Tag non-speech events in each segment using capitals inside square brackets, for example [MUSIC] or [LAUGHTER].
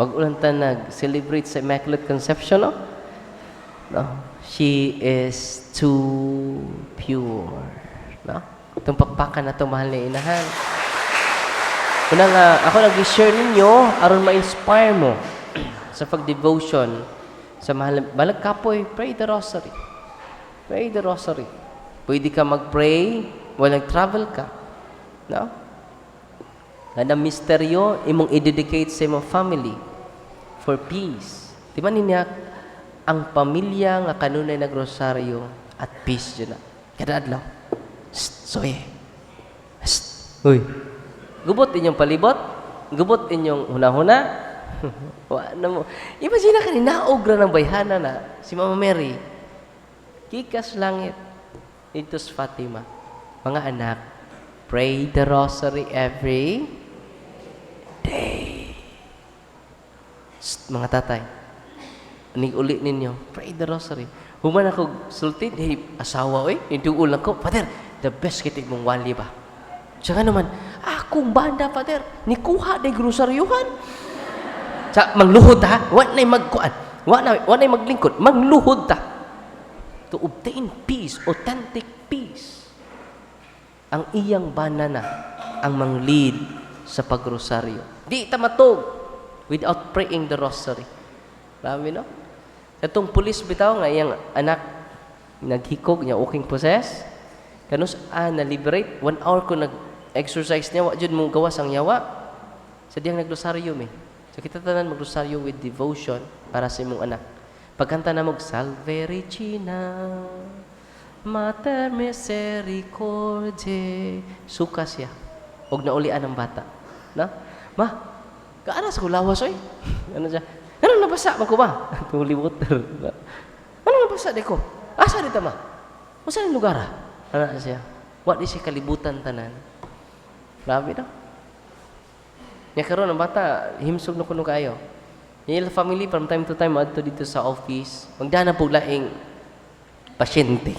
Pag ulang ta nag-celebrate sa Immaculate Conception, no? no? She is too pure. No? Itong pakpakan na itong mahal na inahan. Una nga, ako nag-share ninyo aron ma-inspire mo [CLEARS THROAT] sa pag-devotion sa mahal balag kapoy, pray the rosary. Pray the rosary. Pwede ka mag-pray while nag-travel ka. No? Nga misteryo, imong i-dedicate sa imong family for peace. Di ba niya, ang pamilya nga kanunay nagrosaryo at peace dyan na. Kada adlaw. Shh, soye. Shh, uy. Gubot inyong palibot. Gubot inyong huna-huna. [LAUGHS] Wa na mo. Imagine ka ni naog ra ng bayhana na si Mama Mary. Kikas langit. Dito sa Fatima. Mga anak, pray the rosary every Shh, mga tatay, Aning uli ninyo, pray the rosary. Human ako sulti, hey, asawa, oy, hindi ulang ko. Father, the best kitig mong wali ba? Tsaka naman, akong banda, Father, ni kuha na grosaryuhan. Sa mangluhod ha, wa na magkuan, wa na wa na maglingkod, mangluhod ta. To obtain peace, authentic peace. Ang iyang banana ang mang-lead sa pagrosaryo. Di ta matog without praying the rosary. Marami no? Itong pulis bitaw nga iyang anak naghikog niya uking possess. Kanus ah, na-liberate. One hour ko nag-exercise niya. Wa dyan mong gawas ang yawa. Sa diyang naglosaryo mi. So kita tanan maglosaryo with devotion para sa imong anak. Pagkanta na mo, Salve Regina, Mater Misericordiae. Suka siya. Huwag naulian ang bata. Na? Ma, kaanas ko lawas oy. ano siya? Ano nabasa man ko ba? [LAUGHS] Tuli water. Ano nabasa di ko? Asa dito ma? Masa yung lugar? ah? Ano siya? Di siya kalibutan tanan. Grabe na. Nya karon ang bata himsog na kuno kayo. Yung family from time to time adto dito sa office. Magdana po laing pasyente. [LAUGHS]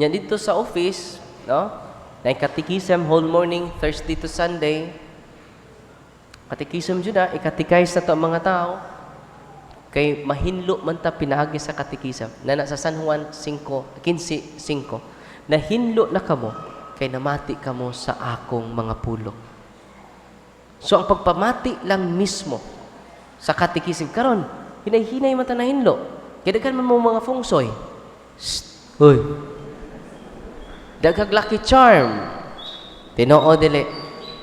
Yan dito sa office, no? Na katikism whole morning, Thursday to Sunday. Katikism dyan na, ikatikais na to mga tao. Kay mahinlo man ta pinagi sa katikism. Na na sa San Juan 5, 15, 5. Na hinlo na kamo, kay namati kamo sa akong mga pulong. So ang pagpamati lang mismo sa katikism karon, hinay-hinay man ta na hinlo. Kaya daghan man mo mga fungsoy. Shh, hoy. Daghag lucky charm. Tinoo dili.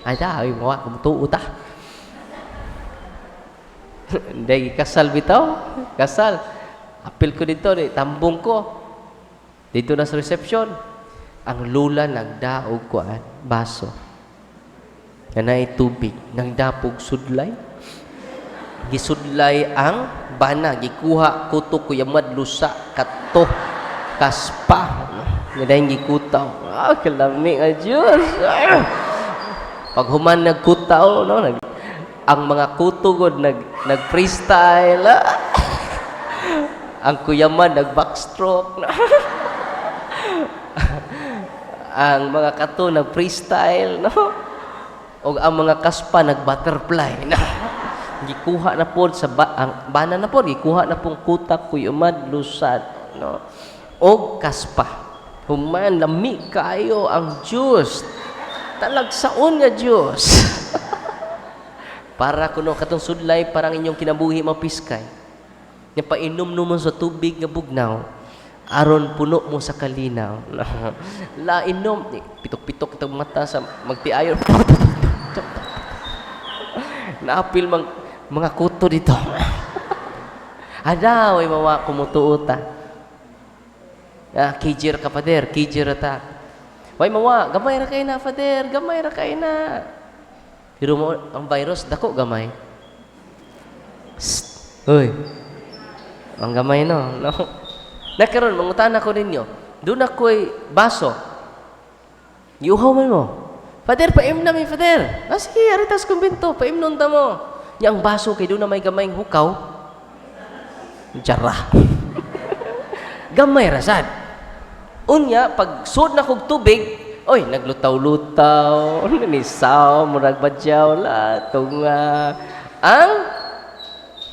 Ay da, ay mo kumutuo ta. [LAUGHS] Hindi kasal bitaw. Kasal. Apil ko dito, di, tambong ko. Dito na sa reception. Ang lula nagdaog ko at baso. Na na tubig. Nagdapog sudlay. Gisudlay ang bana. Gikuha kuto kuyamad lusa kato kaspa. Nga dahil gikutaw. Ah, kalami nga Diyos. Ah. Pag human nagkutaw, no, nag, ang mga kutugod nag, nag-freestyle. ah. ang kuyaman nag-backstroke. ang mga kato nag-freestyle. No? O ang mga kaspa nag-butterfly. No? Gikuha na po sa ba, ang bana na po, gikuha na pong kutak, kuyumad, lusad. No? O kaspa. Human, lami kayo ang Diyos. Talagsaon nga Diyos. [LAUGHS] Para kuno katong sudlay parang inyong kinabuhi mapiskay. Nga painom mo sa tubig nga bugnaw aron puno mo sa kalinaw. [LAUGHS] La inom pitok-pitok itong mata sa magtiayon. [LAUGHS] Naapil mang mga kuto dito. Adaw ay mawa kumutuota. Ah, kijir ka pader, kijir ta. Way mawa, gamay ra kay na pader, gamay ra kay na. Pero mo ang virus dako gamay. Psst. Hoy. Ang gamay no, no. [LAUGHS] Nakaroon mangutan ako ninyo. Doon ako'y baso. Iuhaw man mo. Father, paim na may father. Ah, sige, aritas kumbinto. Paim nun ta mo. Yang baso kay doon na may gamayng hukaw. Jara. [LAUGHS] gamay rasad. Unya, pag sud na kog tubig, Oy, naglutaw-lutaw, [LAUGHS] nisaw, murag badyaw, la, tunga. Ang,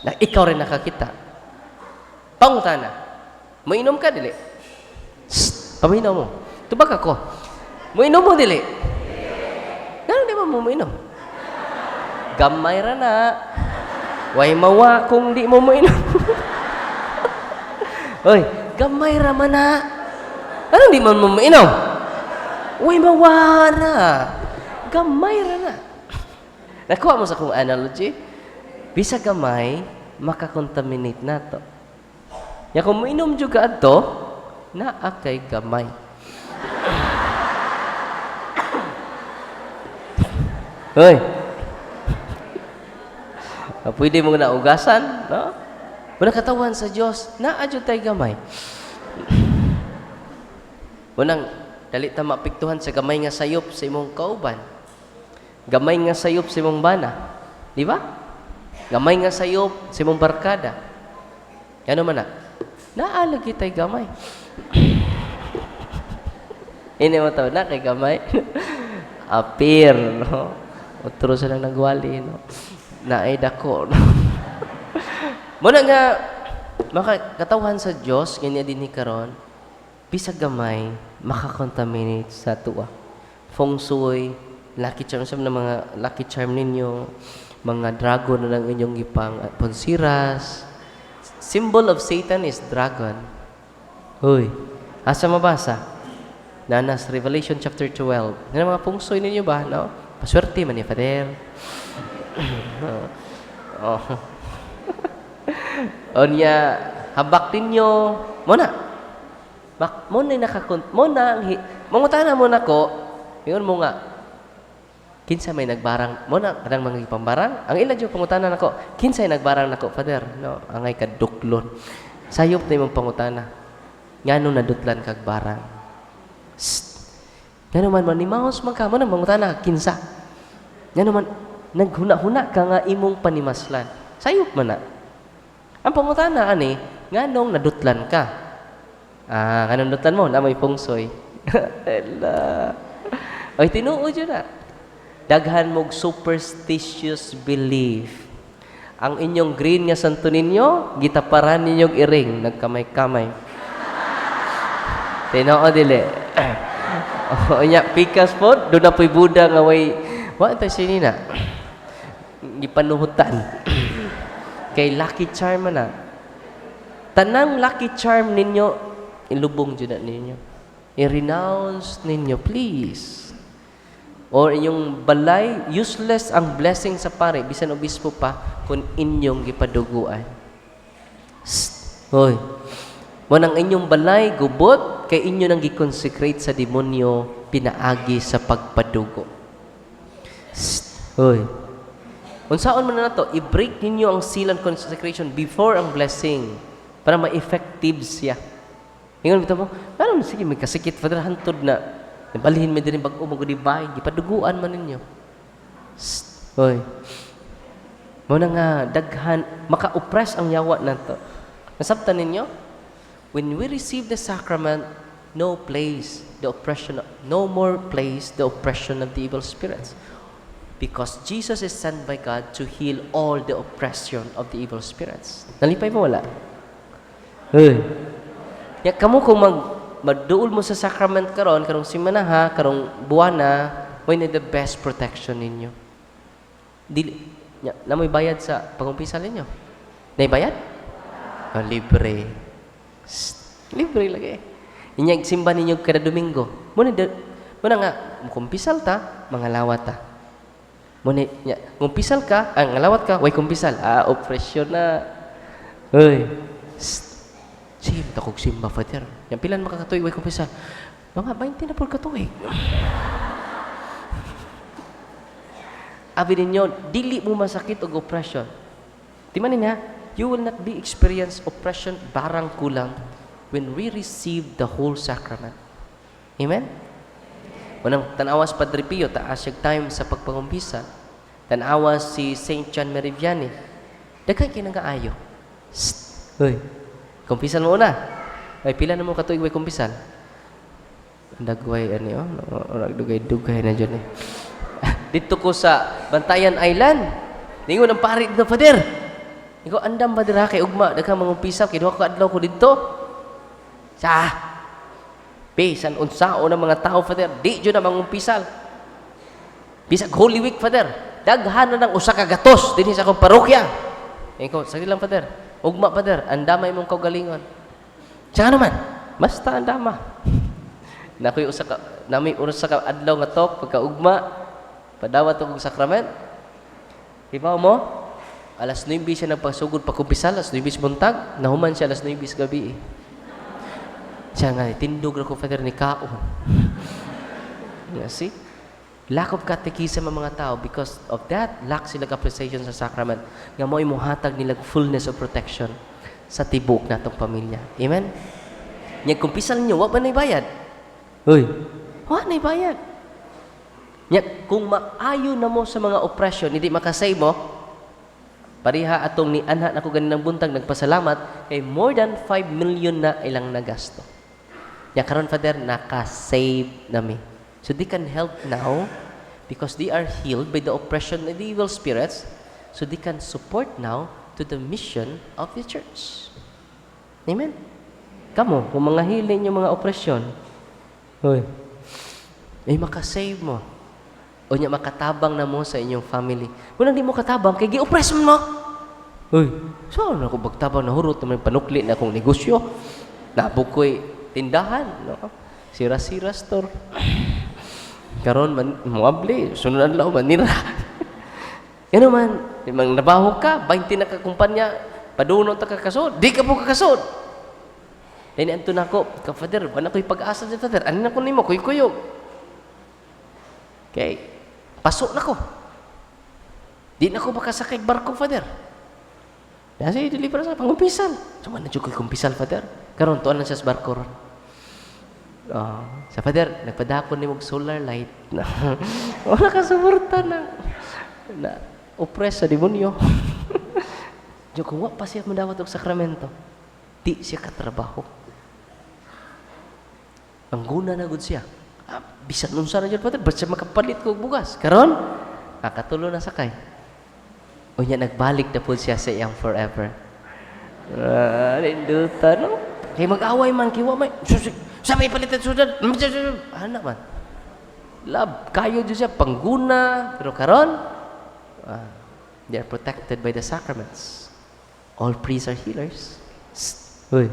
na, ikaw rin nakakita. Pangutana, mainom ka, dili? Shh, paminom mo. Tubag ako. Mainom mo, dili? Gano'n di ba mo mainom? Gamay ra na. Way mawa kung di mo mainom. [LAUGHS] Oy, gamay ra man na. Ano di man mo mainom? Way mawa na. Gamay ra na. Nakuha mo sa kong analogy? Bisa gamay, makakontaminate na to. Ya kung mainom jud ka adto, naa gamay. [COUGHS] Hoy. Ah, Pwede mo na ugasan, no? Muna katawan sa Dios, naa jud tay gamay. Unang dali ta mapiktuhan sa gamay nga sayop sa imong kauban. Gamay nga sayop sa imong bana. Di ba? Gamay nga sayop sa imong barkada. Ano man na? Naalagi tay gamay. [CLEARS THROAT] Ini mo tawag na kay gamay. [LAUGHS] Apir, no? Utro sila nagwali, no? Naay dako, no? [LAUGHS] Muna nga, makakatawhan sa Diyos, ganyan din ni karon bisag gamay, makakontaminate sa tuwa. Feng Shui, lucky charm sa mga lucky charm ninyo, mga dragon na lang inyong ipang uh, ponsiras. Symbol of Satan is dragon. Hoy, asa mabasa? Nanas, Revelation chapter 12. Yan mga Feng Shui ninyo ba? No? Paswerte man ni Father. [COUGHS] oh. [LAUGHS] Onya, habak ninyo. Muna. Bak, mo na nakakon, mo na, ang hi- mangutana mo na ko, yun mo nga, kinsa may nagbarang, mo na, kadang mga pambarang, ang ilan yung pangutana nako, kinsa may nagbarang nako, Father, no, angay ka duklon. Sayop na yung pangutana. Ngano nadutlan kag barang. Ngano man manimahos man ka, mo na mangutana, kinsa. Ngano man, naghuna-huna ka nga imong panimaslan. Sayop man na. Ang pangutana ani, nganong nadutlan ka? Ah, kanang dutan mo na may pungsoy. Ela. [LAUGHS] Ay tinuod yun na. Daghan mog superstitious belief. Ang inyong green nga santo ninyo, gitaparan ninyong iring, nagkamay-kamay. [LAUGHS] Tinoo dili. [CLEARS THROAT] O nya pikas po, do na po'y Buddha nga way wa ta sinina. [CLEARS THROAT] Gipanuhutan. [CLEARS THROAT] Kay lucky charm na. Tanang lucky charm ninyo ilubong dyan ninyo. I-renounce ninyo, please. Or inyong balay, useless ang blessing sa pare, bisan obispo pa, kung inyong gipaduguan. Sst! Hoy. Mo nang inyong balay, gubot, kay inyo nang giconsecrate sa demonyo, pinaagi sa pagpadugo. Sst! Hoy. Unsaon man na to, i-break ninyo ang seal and consecration before ang blessing para ma-effective siya. Ingon bitaw mo, ano sige may kasikit father hantod na. Nabalihin mi diri bag-o mo gudi bay, gipaduguan man ninyo. Hoy. Mo na nga daghan maka-oppress ang yawa nato. Nasabtan ninyo? When we receive the sacrament, no place the oppression, no more place the oppression of the evil spirits. Because Jesus is sent by God to heal all the oppression of the evil spirits. Nalipay mo wala? Hey. Ya kamo kung mag magduol mo sa sacrament karon karong simana ha, karong buwana, when the best protection ninyo. Dili ya, na may bayad sa pangumpisal ninyo. Nay bayad? Oh, libre. Sst, libre lagi. Inyag simba ninyo kada Domingo. Muna de, muna nga kumpisal ta, mga lawat ta. Muna nya, kumpisal ka, ang ngalawat ka, way kumpisal. Ah, opresyon na. Hoy. Sst, Sim, takog simba, Father. Yang pilan makakatuig, way kumpisal. Mga 20 na po katuig. Abi ninyo, dili mo masakit og oppression. Di man niya, you will not be experience oppression barang kulang when we receive the whole sacrament. Amen? Unang tanawas Padre Pio, taas time sa pagpangumpisa. Tanawas si St. John Meriviani. Daghan kayo kaayo. Sst! Hoy, kumpisal mo una. Ay, pila na mo katuig way kumpisal? Dagway, ano yun? Dugay-dugay na dyan eh. [LAUGHS] dito ko sa Bantayan Island. Ningon ang pari dito, Father. Ikaw, andam ba dira kay Ugma? Daghang mga umpisaw, kinuha ko adlaw ko dito. Sa, Bisan unsao ng mga tao, Father. Di dyan na mga umpisal. Bisag Holy Week, Father. Daghan na ng usa ka gatos dinhi sa akong parokya. Ikaw, sige lang, Father. Ugma, Father. Andamay mong kaugalingon. Tsaka naman, basta andama. [LAUGHS] na ko'y usa ka, nami usa ka adlaw nga tok pagka ugma, padawat og sakrament. Ibaw mo, alas 9 siya nagpasugod pagkumpisal, alas 9 buntag, nahuman siya alas 9 gabi. Siya nga, tindog na ko, Father, ni Kaon. [LAUGHS] Yeah, see? Lack of catechism ang mga tao because of that, lack sila appreciation sa sacrament. Nga mo imuhatag nila fullness of protection sa tibok natong pamilya. Amen? Nya kumpisal niyo, wa ba na bayad? Uy, wa na bayad. Nya kung maayo na mo sa mga oppression, hindi makasay mo, pariha atong ni anha na ko ganinang buntag nagpasalamat kay more than 5 million na ilang nagasto. Nya karon Father naka-save nami. So they can help now because they are healed by the oppression of the evil spirits. So they can support now to the mission of the church. Amen. Kamo, kung mga healing yung mga oppression, Hoy. Ay makasave mo. O niya makatabang na mo sa inyong family. Kung di mo katabang, kay gi-oppress mo. Hoy. Na ako bagtabang na hurot naman panukli na akong negosyo. Nabukoy tindahan. No? Sira-sira store. Karon man muabli, sunod lang manira. [LAUGHS] Yan naman, mang nabaho ka, 20 na ka kumpanya, paduno ta ka kasod, di ka po kakasod. Dahil anto na ako, ka wala ko'y pag-asa dyan, father. Ano na ko nimo, kuy kuyog. Okay, pasok na ko. Di na ko makasakay barko, father. Kasi deliver sa pangumpisal. So, man na ko'y kumpisal, father. Karon tuan na siya sa barko ron. Oh, sa father, nagpadakon ni mong solar light [LAUGHS] wala ka suporta na na oppress sa demonyo. [LAUGHS] Diyo kung wa pa siya madawat og sakramento, di siya katrabaho. Ang guna na gud siya. Ah, bisan unsa na jud father, basta makapalit ko og bugas. Karon, nakatulo na sakay. Unya nagbalik na po siya sa iyang forever. Ah, ninduta no. Kay mag-away man kiwa may susi. Sabi palitan sudan. Ana man. Love, kayo jud siya pangguna, pero karon ah, they are protected by the sacraments. All priests are healers. Psst. Uy.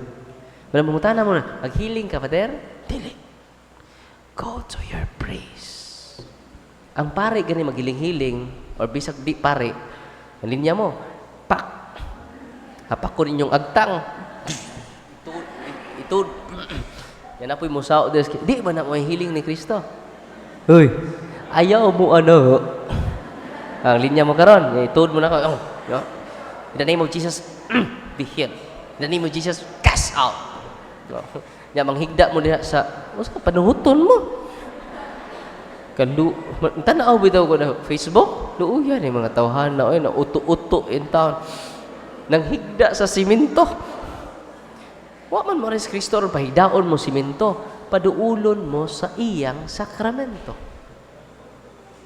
Wala mamutana mo na. Mag-healing ka, Father? Dili. Go to your priest. Ang pare gani magiling-hiling or bisag di pare, ang linya mo, pak. Hapak ko rin yung agtang. Itud. Itud. Yan apoy mo sao des. Di ba na mo hiling ni Kristo? Hoy. Ayaw mo ano? Ang linya mo karon, itud mo na ko. Oh, no? In the name of Jesus, [CLEARS THROAT] be healed. In the name of Jesus, cast out. No? Nya manghigda mo diha sa usa panuhuton mo. Kandu tanaw bitaw ko na Facebook. Luuyan ni mga tawhan na oy na uto-uto in town. Nang higda sa simento. Wa man mo res Kristo or pahidaon mo simento, paduulon mo sa iyang sakramento.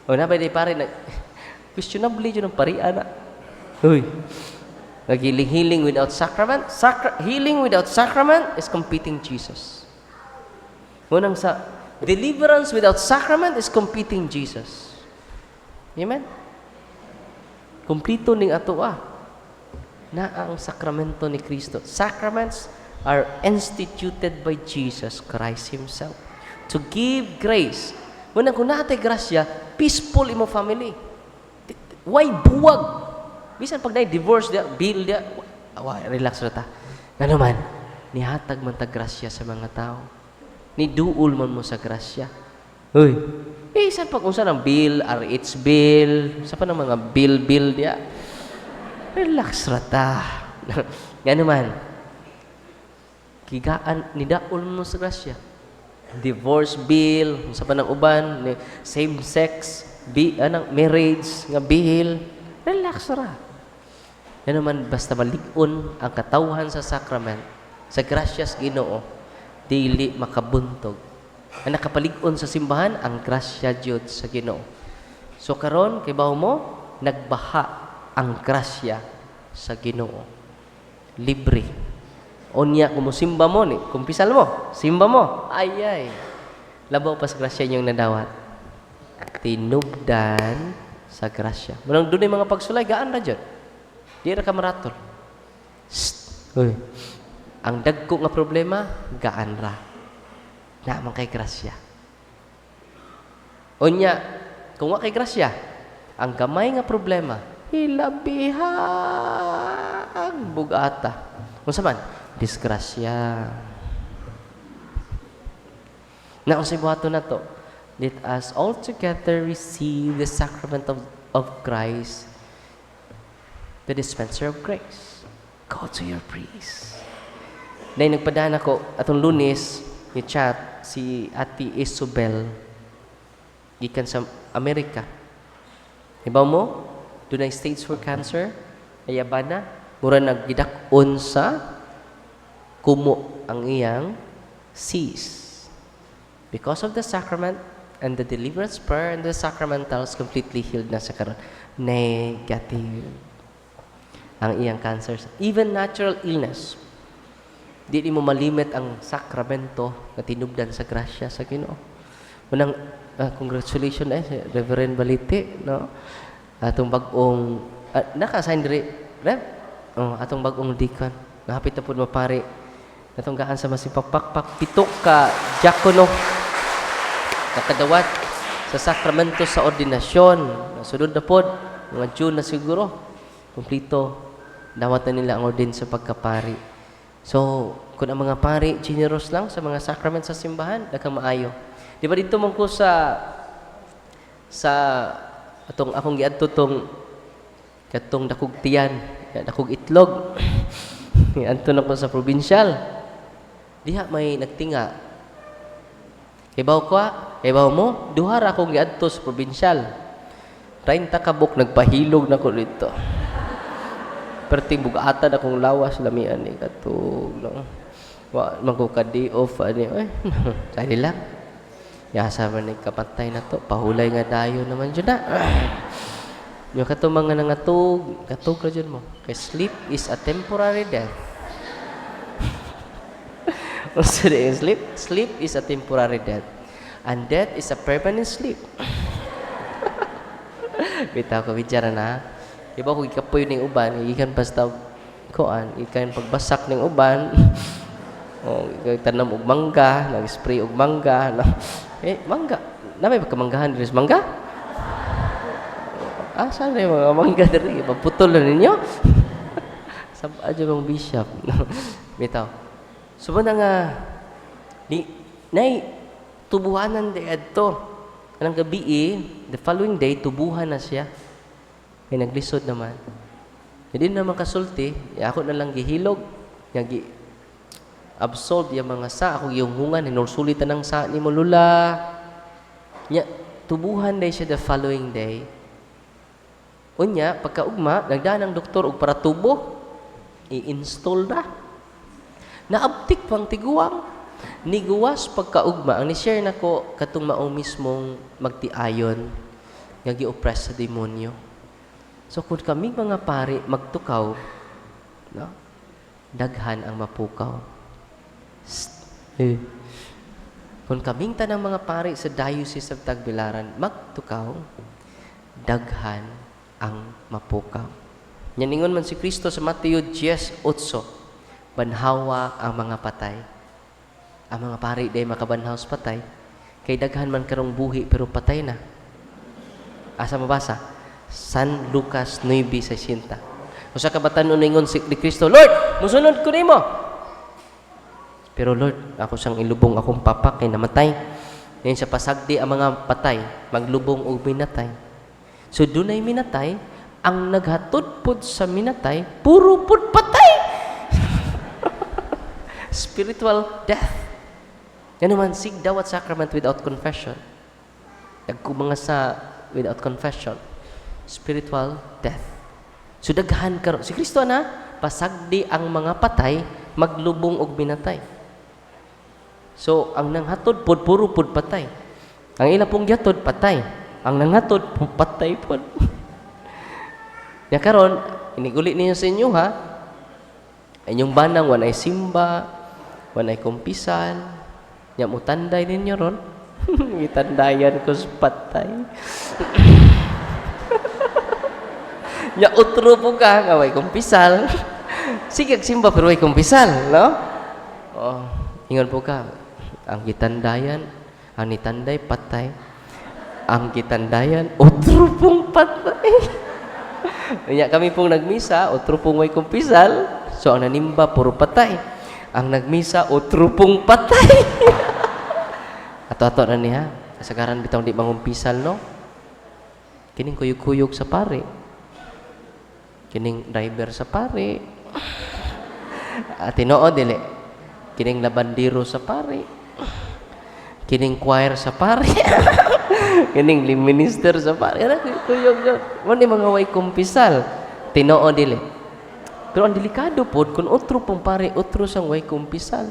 O na ba di pare na [LAUGHS] questionable yun ang parian na. Uy. Naghiling-healing without sacrament. Sacra- healing without sacrament is competing Jesus. Munang sa deliverance without sacrament is competing Jesus. Amen? Kumplito ning ato ah. Na ang sakramento ni Kristo. Sacraments are instituted by Jesus Christ Himself to give grace. Munang kung naatay grasya, peaceful imo family. Why buwag? Bisan pag na-divorce bill dia, awa, relax ra ta. Nga naman, nihatag man tag grasya sa mga tao. Ni duol man mo sa grasya. Uy, eh, saan pag unsa ng bill, RH bill, sa pa ng mga bill-bill dia. Relax ra ta. [LAUGHS] Nga naman, kigaan, ni daol mo sa grasya. Divorce bill, sa pa ng uban, same sex, bi, anang marriage, nga bill, relax ra. Yan naman, basta malig-on ang katawhan sa sakrament, sa gracias ginoo, dili makabuntog Ang nakapalig-on sa simbahan ang grasya Jud sa Ginoo. So karon kay bawo mo nagbaha ang grasya sa Ginoo. Libre. Onya kung mo simba mo ni, kumpisal mo, simba mo. Ay ay. Labaw pa sa grasya niyong nadawat. Tinubdan sa grasya. Munang doon mga pagsulay, gaan na dyan. Di ra ka maratol. Uy. Ang dagko nga problema, gaan ra. Na man kay grasya. Unya, kung wa kay grasya, ang gamay nga problema, hilabihang bugata. Kung man, disgrasya. Na ang buhato na to, let us all together receive the sacrament of, of Christ, the dispenser of grace. Go to your priest. Dahil nagpadaan ako, atong lunes, ni chat, si Ati Isobel, gikan sa Amerika. Ibaw mo, doon stage for cancer, ayabana, mura nagidakon sa kumo ang iyang cease. Because of the sacrament and the deliverance prayer and the sacramentals, completely healed na sa karon. Negative. Ang iyang cancer. Even natural illness. Di mo malimit ang sakramento na tinubdan sa grasya sa Ginoo. Unang ah, congratulations eh Reverend Baliti, no? Atong bagong uh, naka-sign diri, Rev. Oh, atong bagong deacon. Nahapit na pud mapari. Atong gaan sa masipagpakpak pitok ka diakono. Nakadawat sa sakramento sa ordinasyon. Sunod na pod, mga June na siguro. Kumplito, dawat na nila ang ordin sa pagkapari. So, kung ang mga pari, generous lang sa mga sacrament sa simbahan, daghang maayo. Di ba dito man ko sa sa atong akong giadto tong katong dakog tiyan, dakog itlog. [COUGHS] Anto na ko sa provincial. Diha may nagtinga. Ibaw ko, ibaw mo, duha ra akong giadto sa provincial. 30 kabok nagpahilog na ko dito. Perti bugatan akong lawas lamian ni katog no. Wa man ko ka day off ani ay. [LAUGHS] Dali lang. Yasa man ni kapatay na to, pahulay nga dayo naman jud na. Yung kato mga nangatog, katog ra jud mo. Kay sleep is a temporary death. [LAUGHS] Yung sleep? Sleep is a temporary death. And death is a permanent sleep. [LAUGHS] Bitaw ko bidyara na. Iba ko ikapoy ning uban, ikan basta koan, ikan pagbasak ning uban. [LAUGHS] o ikay tanam og mangga, nag-spray og mangga. No. Eh, mangga. Namay pagkamanggahan diri sa mangga? Ah, saan na mga mangga diri? Maputol na ninyo? Sab adyo mong bishop. Bitaw. Subo na nga, ni, nay, tubuhanan de adto. Anong gabi eh, the following day, tubuhan na siya. May naglisod naman. Hindi naman kasulti, eh, ako na lang gihilog, nga gi absolve yung mga sa, ako yung hungan, hinulsulitan ng sa ni mo lula. Tubuhan day siya the following day. Unya, pagkaugma, nagdaan ng doktor og para tubo, i-install na. Naabtik pang tiguang. Niguwas pagkaugma, ang ni-share nako katong mao mismong magtiayon nga gi-oppress sa demonyo. So kung kaming mga pari magtukaw, no? daghan ang mapukaw. Psst. Eh. Kung kaming tanang mga pari sa Diocese of Tagbilaran magtukaw, daghan ang mapukaw. Yaningon man si Kristo sa Mateo 10:8, banhawa ang mga patay. Ang mga pari day makabanhaw sa patay, kay daghan man karong buhi pero patay na. Asa mabasa? San Lucas 9:60. Usa ka batan ningon si Kristo, Lord, musunod ko nimo. Pero Lord, ako sang ilubong akong papa kay namatay. Ngayon sa pasagdi ang mga patay, maglubong og minatay. So dunay minatay, ang naghatod pud sa minatay, puro pud patay. Spiritual death. Yan naman, sig dawat sacrament without confession. Dagko mga sa without confession. Spiritual death. So daghan karon si Kristo na pasagdi ang mga patay maglubong og minatay. So, ang nanghatod pod puro pod patay. Ang ila pong gyatod patay. Ang nanghatod patay pod. [LAUGHS] Ya karon, iniguli ninyo sa inyo ha. Inyong banang wanay simba, wanay [LAUGHS] [LAUGHS] kumpisal. [LAUGHS] Nya mo tanday ninyo ron. Gitandayan ko sa patay. Nya utro po ka, nga way kumpisal. Sige, simba pero way kumpisal, no? Oh, ingon po ka. Ang gitandayan, ang nitanday patay. Ang gitandayan, utro pong patay. Kanya kami pong nagmisa, otro pong may kumpisal. So ang nanimba, puro patay. Ang nagmisa, otro pong patay. [LAUGHS] Ato-ato na niya. Kasagaran bitang di mangumpisal, no? Kining kuyog-kuyog sa pare. Kining driver sa pare. At tinoo, dili. Kining labandiro sa pare. Kining choir sa pare. [LAUGHS] Kining minister sa pare. Kuyog yun. Mo ni mga way kumpisal. Tinoo, dili. Pero ang delikado po, kung utro pong utro sang way kumpisal.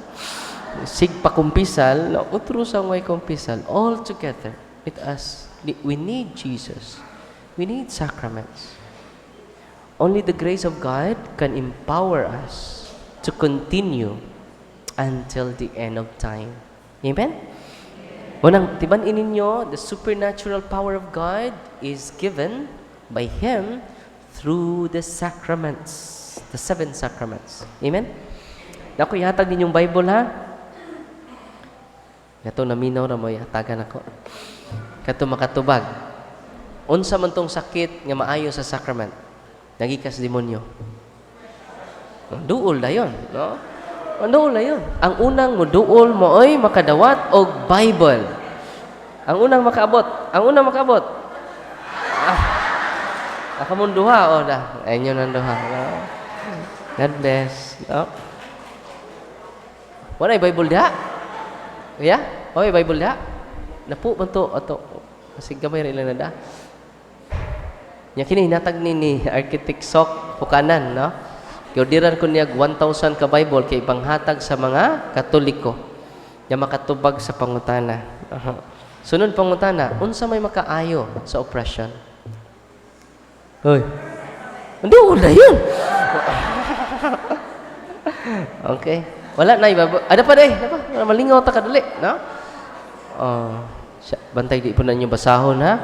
Sig pa kumpisal, no, utro sang way kumpisal. All together with us. We need Jesus. We need sacraments. Only the grace of God can empower us to continue until the end of time. Amen? Unang, tiban ninyo, the supernatural power of God is given by Him through the sacraments, the seven sacraments. Amen? Naku, ihatag ninyong Bible ha? Kato naminaw na mo, ihatagan ako. Kato makatubag. Unsa man tong sakit nga maayo sa sacrament? Nagikas demonyo. Duol na yun, no? Duol na yun. Ang unang mo duol mo ay makadawat og Bible. Ang unang makaabot. Ang unang makaabot. Ah. Ako mong duha, o da. Ayun yun ang duha. No? God bless. No? Wala yung Bible diha? Yeah? O, yung Bible diha? Napu man to. Ato. Kasi gamay rin lang na da. Nya kini hinatag ni ni Architect Sok Pukanan, no? Giordiran ko niya 1,000 ka Bible kay panghatag sa mga Katoliko. Nya makatubag sa pangutana. Aha. Sunod pangutana, unsa may makaayo sa oppression? Hoy. Hindi wala yun. [LAUGHS] okay. Wala na ibaba. Ada pa day, ada pa. Wala malingaw ta kadali, no? Oh, siya, bantay di po na inyo basahon ha.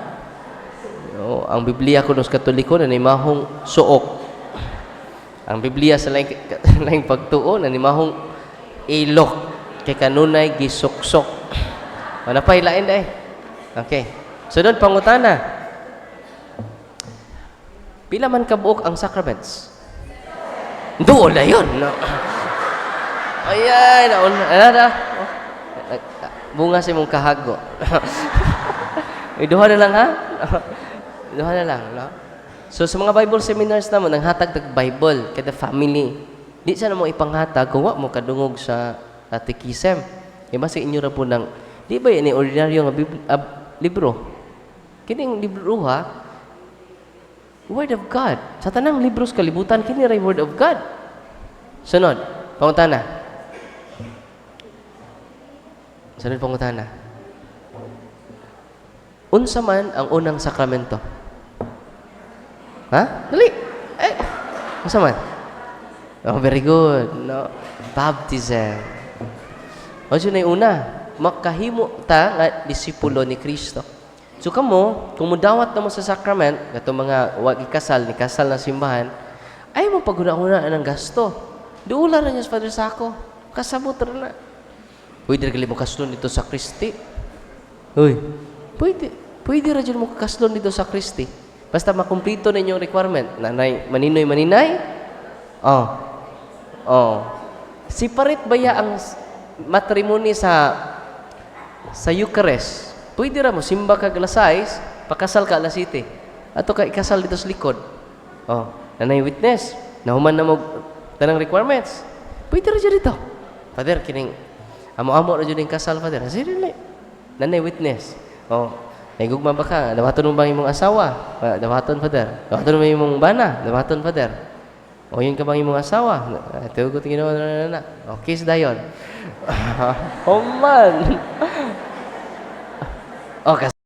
Oh, ang Biblia ko nos Katoliko na nimahong suok. Ang Biblia sa laing, [LAUGHS] laing pagtuo na nimahong ilok kay kanunay gisuksok. Ano pa ilain day? Okay. Sunod pangutana. Pila man kabuok ang sacraments? Doon na yun. No? Ayan, naon, ano na? Bunga sa mong kahago. [LAUGHS] Iduha na lang ha? [LAUGHS] Duha na lang, no? So, sa mga Bible seminars naman, ang hatag ng Bible, kada family. Di sa na mo ipanghatag, kung mo kadungog sa atikisem. Iba sa inyo ra po ng, di ba yan, ordinaryo nga libro? Kining libro ha, Word of God. Sa tanang libro sa kalibutan, kini ray Word of God. Sunod, pangutana. Sunod pangutana. Unsa man ang unang sakramento? Ha? Dali. Eh, unsa man? Oh, very good. No. Baptism. O na yung una. Makahimo ta nga disipulo ni Kristo. So kamo, kung mudawat na mo sa sacrament, gato mga wag ikasal, ni kasal na simbahan, ay mo paguna-una ng gasto. Duula na niya sa Father Sako. Kasabot na na. Pwede rin mo kaslon dito sa Kristi. Uy, pwede. Pwede rin mo kaslon dito sa Kristi. Basta makumplito na inyong requirement. Nanay, maninoy, maninay? Oh. Oh. Separate ba ya ang matrimony sa sa Eucharist? Pwede ra mo, simba ka alas 6, pakasal ka alas 7. Ato ka ikasal dito sa likod. Oh, nanay witness. Nahuman na mo tanang requirements. Pwede ra dito. Father, kining amo-amo ra yung kasal, Father. Sige, dili. Nanay witness. Oh, Naigugma ba ka? Dawaton mo ba imong asawa? Ah, Dawaton, Father. Dawaton mo imong bana? Dawaton, Father. O yun ka bang imong asawa? Tugo tingin na na na. O kiss dayon. oh man. O kas